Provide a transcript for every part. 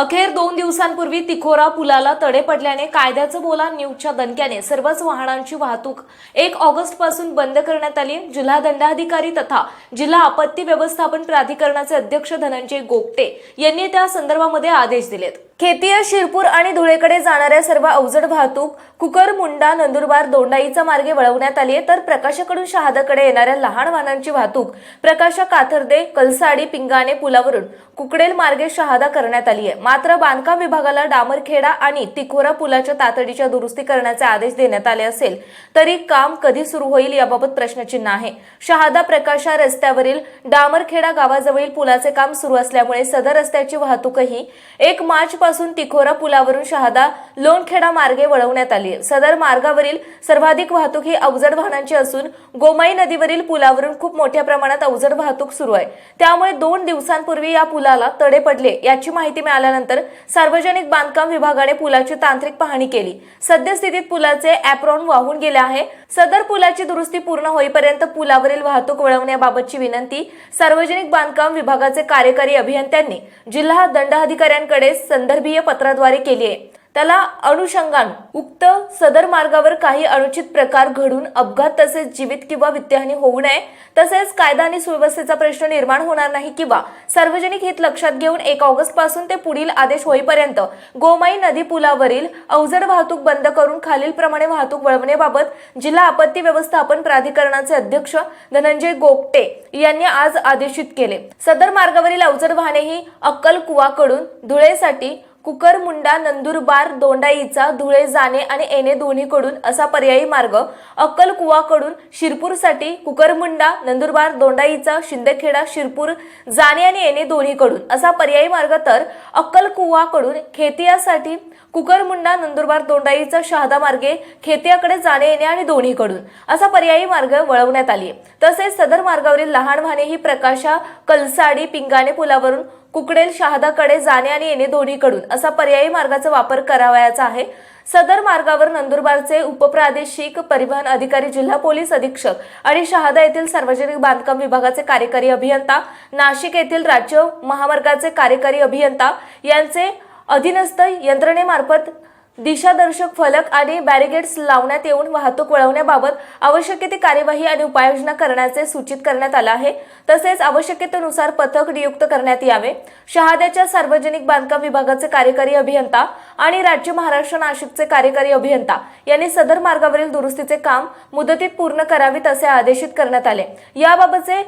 अखेर दोन दिवसांपूर्वी तिखोरा पुलाला तडे पडल्याने कायद्याचं बोला न्यूजच्या दणक्याने. सर्वच वाहनांची वाहतूक एक ऑगस्टपासून बंद करण्यात आली. जिल्हा दंडाधिकारी तथा जिल्हा आपत्ती व्यवस्थापन प्राधिकरणाचे अध्यक्ष धनंजय गोगटे यांनी त्या संदर्भामध्ये आदेश दिलेत. खेतिया शिरपूर आणि धुळेकडे जाणाऱ्या सर्व अवजड वाहतूक कुकर मुंडा नंदुरबार दोंडाईचा मार्गे वळवण्यात आली आहे. तर प्रकाशाकडून शहादाकडे येणाऱ्या लहान वाहनांची वाहतूक प्रकाशा काथर्दे कलसाडी पिंगाणे पुलावरून कुकडेल मार्गे शहादा करण्यात आली आहे. मात्र बांधकाम विभागाला डामरखेडा आणि तिखोरा पुलाच्या तातडीच्या दुरुस्ती करण्याचे आदेश देण्यात आले असेल तरी काम कधी सुरू होईल याबाबत प्रश्नचिन्ह आहे. शहादा प्रकाशा रस्त्यावरील डामरखेडा गावाजवळील पुलाचे काम सुरू असल्यामुळे सदर रस्त्याची वाहतूकही एक मार्च पासून तिखोरा पुलावरून शहादा लोणखेडा मार्गे वळवण्यात आली. सदर मार्गावरील सर्वाधिक वाहतूक ही अवजड वाहनांची असून गोमाई नदीवरील पुलावरून खूप मोठ्या प्रमाणात अवजड वाहतूक सुरू आहे. त्यामुळे दोन दिवसांपूर्वी या पुलाला तडे पडले. याची माहिती मिळाल्यानंतर सार्वजनिक बांधकाम विभागाने पुलाची तांत्रिक पाहणी केली. सद्यस्थितीत पुलाचे ॲप्रॉन वाहून गेले आहे. सदर पुलाची दुरुस्ती पूर्ण होईपर्यंत पुलावरील वाहतूक वळवण्याबाबतची विनंती सार्वजनिक बांधकाम विभागाचे कार्यकारी अभियंत्यांनी जिल्हा दंडाधिकाऱ्यांकडे संदर्भ संदर्भीय पत्राद्वारे केली आहे. त्याला अनुषंगान उक्त सदर मार्गावर काही अनुचित प्रकार घडून अपघात तसेच जीवित किंवा वित्तहानी होऊ नये तसेच कायदा आणि सुव्यवस्थेचा प्रश्न निर्माण होणार नाही किंवा सार्वजनिक हित लक्षात घेऊन एक ऑगस्टपासून ते पुढील आदेश होईपर्यंत गोमाई नदी पुलावरील अवजड वाहतूक बंद करून खालीलप्रमाणे वाहतूक वळवण्याबाबत जिल्हा आपत्ती व्यवस्थापन प्राधिकरणाचे अध्यक्ष धनंजय गोपटे यांनी आज आदेशित केले. सदर मार्गावरील अवजड वाहने ही अक्कलकुवाकडून धुळेसाठी कुकरमुंडा नंदुरबार दोंडाईचा धुळे जाणे आणि येणे दोन्हीकडून असा पर्यायी मार्ग अक्कलकुवाकडून शिरपूरसाठी कुकरमुंडा नंदुरबार दोंडाईचा शिंदखेडा शिरपूर जाणे आणि येणे दोन्हीकडून असा पर्यायी मार्ग तर अक्कलकुवाकडून खेतियासाठी कुकरमुंडा नंदुरबार दोंडाईचा शहादा मार्गे खेतियाकडे जाणे येणे आणि दोन्हीकडून असा पर्यायी मार्ग वळवण्यात आली तसेच सदर मार्गावरील लहान वाहने ही प्रकाशा कलसाडी पिंगाणे पुलावरून कुकडेल शहादाकडे जाणे आणि येणे दोन्हीकडून असा पर्यायी मार्गाचा वापर करावयाचा आहे. सदर मार्गावर नंदुरबारचे उपप्रादेशिक परिवहन अधिकारी जिल्हा पोलीस अधीक्षक आणि शहादा येथील सार्वजनिक बांधकाम विभागाचे कार्यकारी अभियंता नाशिक येथील राज्य महामार्गाचे कार्यकारी अभियंता यांचे अधीनस्थ यंत्रणेमार्फत दिशादर्शक फलक आणि बॅरिगेड्स लावण्यात येऊन वाहतूक वळवण्याबाबत आवश्यक ती कार्यवाही आणि उपाययोजना करण्याचे सूचित करण्यात आलं आहे. तसेच आवश्यकतेनुसार पथक नियुक्त करण्यात यावे. शहाद्याच्या सार्वजनिक बांधकाम विभागाचे कार्यकारी अभियंता आणि राज्य महाराष्ट्र नाशिकचे कार्यकारी अभियंता यांनी सदर मार्गावरील दुरुस्तीचे काम मुदतीत पूर्ण करावीत असे आदेशित करण्यात आले. याबाबतचे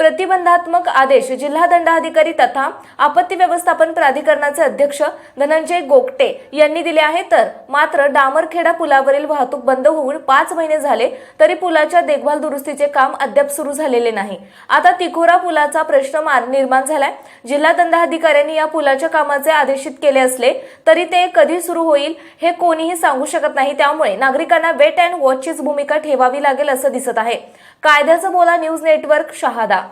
प्रतिबंधात्मक आदेश जिल्हा दंडाधिकारी तथा आपत्ती व्यवस्थापन प्राधिकरणाचे अध्यक्ष धनंजय गोगटे यांनी दिले आहे तर मात्र डामरखेडा पुलावरील वाहतूक बंद होऊन पाच महिने झाले तरी पुलाच्या देखभाल दुरुस्तीचे काम अद्याप सुरू झालेले नाही. आता तिखोरा पुलाचा प्रश्न निर्माण झालाय. जिल्हा दंडाधिकाऱ्यांनी या पुलाच्या कामाचे आदेशित केले असले तरी ते कधी सुरू होईल हे कोणीही सांगू शकत नाही. त्यामुळे नागरिकांना वेट अँड वॉचचीच भूमिका ठेवावी लागेल असं दिसत आहे. कायद्याचं बोला न्यूज नेटवर्क शहादा.